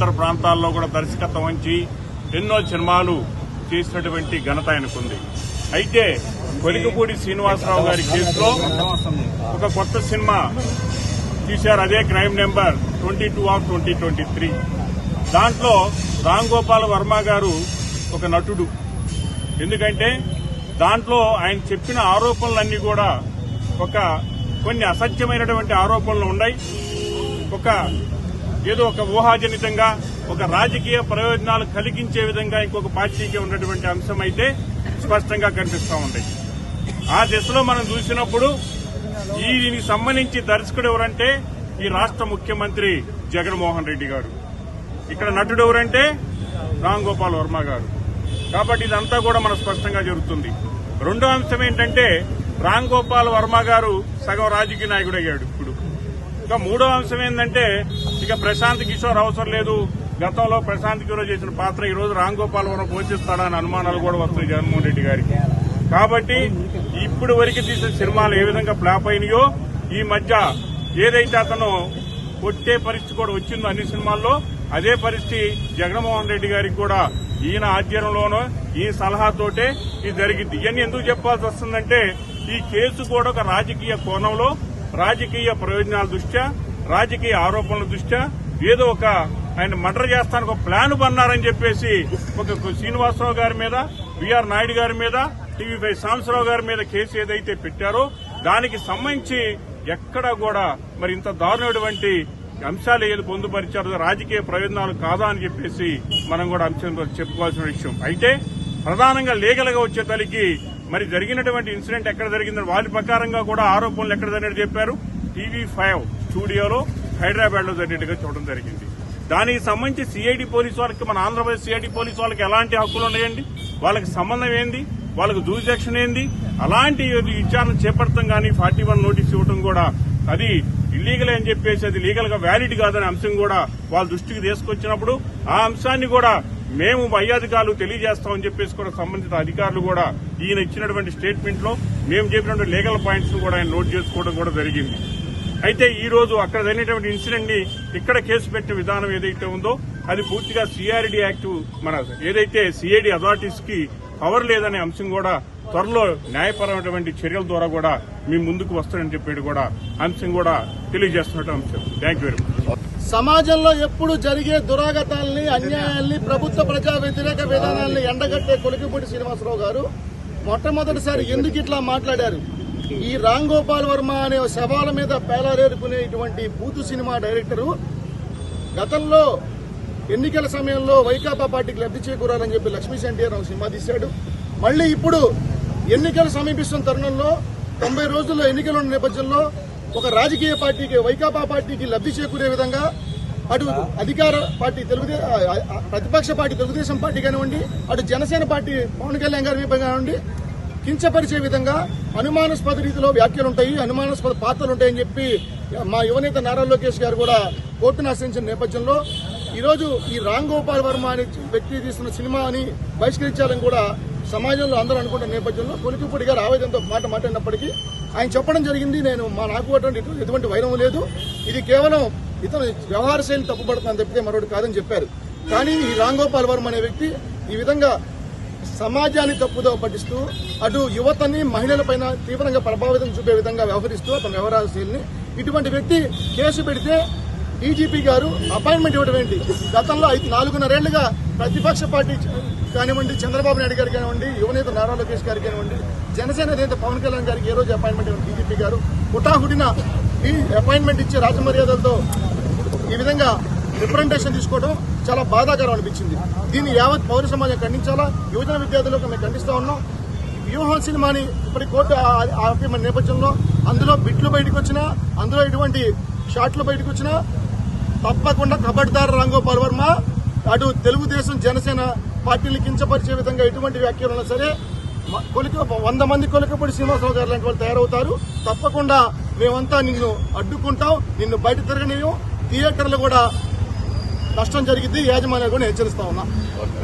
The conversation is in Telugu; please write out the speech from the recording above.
ఇతర ప్రాంతాల్లో కూడా దర్శకత్వం వహించి ఎన్నో సినిమాలు చేసినటువంటి ఘనత ఆయనకుంది. అయితే కొలికపూడి శ్రీనివాసరావు గారి కేసులో ఒక కొత్త సినిమా తీశారు. అదే crime number twenty two of twenty twenty three. దాంట్లో రామ్ గోపాల్ వర్మ గారు ఒక నటుడు. ఎందుకంటే దాంట్లో ఆయన చెప్పిన ఆరోపణలన్నీ కూడా ఒక కొన్ని అసత్యమైనటువంటి ఆరోపణలు ఉన్నాయి. ఒక ఏదో ఒక ఊహాజనితంగా ఒక రాజకీయ ప్రయోజనాలు కలిగించే విధంగా ఇంకొక పార్టీకి ఉన్నటువంటి అంశం అయితే స్పష్టంగా కనిపిస్తూ ఉంది. ఆ దిశలో మనం చూసినప్పుడు ఈ దీనికి సంబంధించి దర్శకుడు ఎవరంటే ఈ రాష్ట్ర ముఖ్యమంత్రి జగన్మోహన్ రెడ్డి గారు. ఇక్కడ నటుడు ఎవరంటే రామ్ గోపాల్ వర్మ గారు. కాబట్టి ఇదంతా కూడా మన స్పష్టంగా జరుగుతుంది. రెండో అంశం ఏంటంటే రామ్ గోపాల్ వర్మ గారు సగం రాజకీయ నాయకుడయ్యాడు. ఇక మూడో అంశం ఏంటంటే ఇక ప్రశాంత్ కిషోర్ అవసరం లేదు. గతంలో ప్రశాంత్ కిషోర్ చేసిన పాత్ర ఈ రోజు రామ్ గోపాల్ వరం పోషిస్తాడని అనుమానాలు కూడా వస్తాయి జగన్మోహన్ రెడ్డి గారికి. కాబట్టి ఇప్పుడు వరకు తీసిన సినిమాలు ఏ విధంగా ఫ్లాప్ అయినాయో ఈ మధ్య ఏదైతే అతను కొట్టే పరిస్థితి కూడా వచ్చిందో అన్ని సినిమాల్లో అదే పరిస్థితి జగన్మోహన్ రెడ్డి గారికి కూడా ఈయన ఆధ్వర్యంలోనో ఈ సలహాతోటే ఇది జరిగింది. ఇవన్నీ ఎందుకు చెప్పాల్సి వస్తుందంటే ఈ కేసు కూడా ఒక రాజకీయ కోణంలో రాజకీయ ప్రయోజనాల దృష్ట్యా రాజకీయ ఆరోపణల దృష్ట్యా ఏదో ఒక ఆయన మర్డర్ చేస్తానికి ఒక ప్లాన్ పన్నారని చెప్పేసి ఒక శ్రీనివాసరావు గారి మీద బిఆర్ నాయుడు గారి మీద టీవీ ఫైవ్ సాంబశివరావు గారి మీద కేసు ఏదైతే పెట్టారో దానికి సంబంధించి ఎక్కడా కూడా మరి ఇంత దారుణమైనటువంటి అంశాలు ఏది పొందుపరిచారు రాజకీయ ప్రయోజనాలు కాదా అని చెప్పేసి మనం కూడా అంశం చెప్పుకోవాల్సిన విషయం. అయితే ప్రధానంగా లీగల్గా వచ్చే తలికి మరి జరిగినటువంటి ఇన్సిడెంట్ ఎక్కడ జరిగిందని వారి ప్రకారంగా కూడా ఆరోపణలు ఎక్కడ జరిగినట్టు చెప్పారు. టీవీ ఫైవ్ స్టూడియోలో హైదరాబాద్లో జరిగినట్టుగా చూడడం జరిగింది. దానికి సంబంధించి సిఐడి పోలీసు వాళ్ళకి మన ఆంధ్రప్రదేశ్ సిఐడి పోలీసు వాళ్ళకి ఎలాంటి హక్కులు ఉన్నాయండి? వాళ్ళకి సంబంధం ఏంది? వాళ్ళకి జూరిజెక్షన్ ఏంది? అలాంటి విచారణ చేపడతాం కానీ ఫార్టీ వన్ నోటీస్ ఇవ్వడం కూడా అది ఇల్లీగల్ అని చెప్పేసి అది లీగల్గా వ్యాలిడ్ కాదనే అంశం కూడా వాళ్ళ దృష్టికి తీసుకొచ్చినప్పుడు ఆ అంశాన్ని కూడా మేము వైయాధికారులు తెలియజేస్తామని చెప్పేసి కూడా సంబంధిత అధికారులు కూడా ఈయన ఇచ్చినటువంటి స్టేట్మెంట్లో మేము చెప్పినటువంటి లీగల్ పాయింట్స్ కూడా ఆయన నోట్ చేసుకోవడం కూడా జరిగింది. అయితే ఈ రోజు అక్కడ జరిగినటువంటి ఇన్సిడెంట్ని ఇక్కడ కేసు పెట్టిన విధానం ఏదైతే ఉందో అది పూర్తిగా సిఆర్డి యాక్ట్ మన ఏదైతే సిఐడి అథారిటీస్కి పవర్ లేదనే అంశం కూడా త్వరలో న్యాయపరమైనటువంటి చర్యల ద్వారా కూడా మీ ముందుకు వస్తారని చెప్పేది కూడా అంశం కూడా తెలియజేస్తున్నట్టు అంశం. థ్యాంక్ యూ వెరీ మచ్ సమాజంలో ఎప్పుడు జరిగే దురాగతాల్ని అన్యాయాల్ని ప్రభుత్వ ప్రజా వ్యతిరేక విధానాల్ని ఎండగట్టే కొలికిపూడి శ్రీనివాసరావు గారు మొట్టమొదటిసారి ఎందుకు ఇట్లా మాట్లాడారు? ఈ రామ్ గోపాల్ వర్మ అనే శవాల మీద పేలారేరుకునేటువంటి బూతు సినిమా డైరెక్టరు గతంలో ఎన్నికల సమయంలో వైకాపా పార్టీకి లబ్ధి చేకూరాలని చెప్పి లక్ష్మీ ఎన్టీఆర్ ఒక సినిమా తీశాడు. మళ్ళీ ఇప్పుడు ఎన్నికలు సమీపిస్తున్న తరుణంలో తొంభై రోజుల్లో ఎన్నికలు ఉన్న నేపథ్యంలో ఒక రాజకీయ పార్టీకి వైకాపా పార్టీకి లబ్ధి చేకూరే విధంగా అటు అధికార పార్టీ తెలుగుదేశం ప్రతిపక్ష పార్టీ తెలుగుదేశం పార్టీ కానివ్వండి అటు జనసేన పార్టీ పవన్ కళ్యాణ్ గారి మీద కానివ్వండి కించపరిచే విధంగా అనుమానాస్పద రీతిలో వ్యాఖ్యలు ఉంటాయి అనుమానాస్పద పాత్రలు ఉంటాయని చెప్పి మా యువనేత నారా లోకేష్ గారు కూడా కోర్టును ఆశ్రయించిన నేపథ్యంలో ఈరోజు ఈ రామ్ గోపాల్ వర్మ అనే వ్యక్తి తీస్తున్న సినిమాని బహిష్కరించాలని కూడా సమాజంలో అందరూ అనుకుంటున్న నేపథ్యంలో కొలికిపూడి గారు ఆవేదనతో మాట మాట్లాడినప్పటికీ ఆయన చెప్పడం జరిగింది. నేను మా నాకు అటువంటి ఎటువంటి వైరం లేదు. ఇది కేవలం ఇతను వ్యవహార శైలి తప్పుపడుతుందని తప్పితే మరొకటి కాదని చెప్పారు. కానీ ఈ రాంగోపాల్ వర్మ అనే వ్యక్తి ఈ విధంగా సమాజాన్ని తప్పుదో పట్టిస్తూ అటు యువతని మహిళలపైన తీవ్రంగా ప్రభావితం చూపే విధంగా వ్యవహరిస్తూ అతని వ్యవహార శైలిని ఇటువంటి వ్యక్తి కేసు పెడితే డీజీపీ గారు అపాయింట్మెంట్ ఇవ్వడం ఏంటి? గతంలో ఐదు నాలుగున్నరేళ్ళుగా ప్రతిపక్ష పార్టీ కానివ్వండి చంద్రబాబు నాయుడు గారు కానివ్వండి యువనేత నారా లోకేష్ గారు కానివ్వండి జనసేన నేత పవన్ కళ్యాణ్ గారికి ఏ రోజు అపాయింట్మెంట్ ఇవ్వండి డీజీపీ గారు? హుటాహుటిన ఈ అపాయింట్మెంట్ ఇచ్చే రాజమర్యాదలతో ఈ విధంగా రిప్రజెంటేషన్ తీసుకోవడం చాలా బాధాకరం అనిపించింది. దీన్ని యావత్ పౌర సమాజం ఖండించాలా? యువజన విద్యార్థులకు మేము ఖండిస్తా ఉన్నాం. వ్యూహం సినిమాని ఇప్పటి కోర్టు ఆపే నేపథ్యంలో అందులో బిట్లు బయటకు వచ్చినా అందులో ఇటువంటి షాట్లు బయటకు వచ్చినా తప్పకుండా కబడ్దార్ రాంగోపాల్ వర్మ అటు తెలుగుదేశం జనసేన పార్టీలు కించపరిచే విధంగా ఎటువంటి వ్యాఖ్యలు ఉన్నా సరే కొలిక వంద మంది కొలికపూడి శ్రీనివాసరావు గారు లాంటి వాళ్ళు తయారవుతారు. తప్పకుండా మేమంతా నిన్ను అడ్డుకుంటాం నిన్ను బయట తిరగనీయం థియేటర్లు కూడా నష్టం జరిగింది యాజమాన్యాలు కూడా హెచ్చరిస్తా ఉన్నా.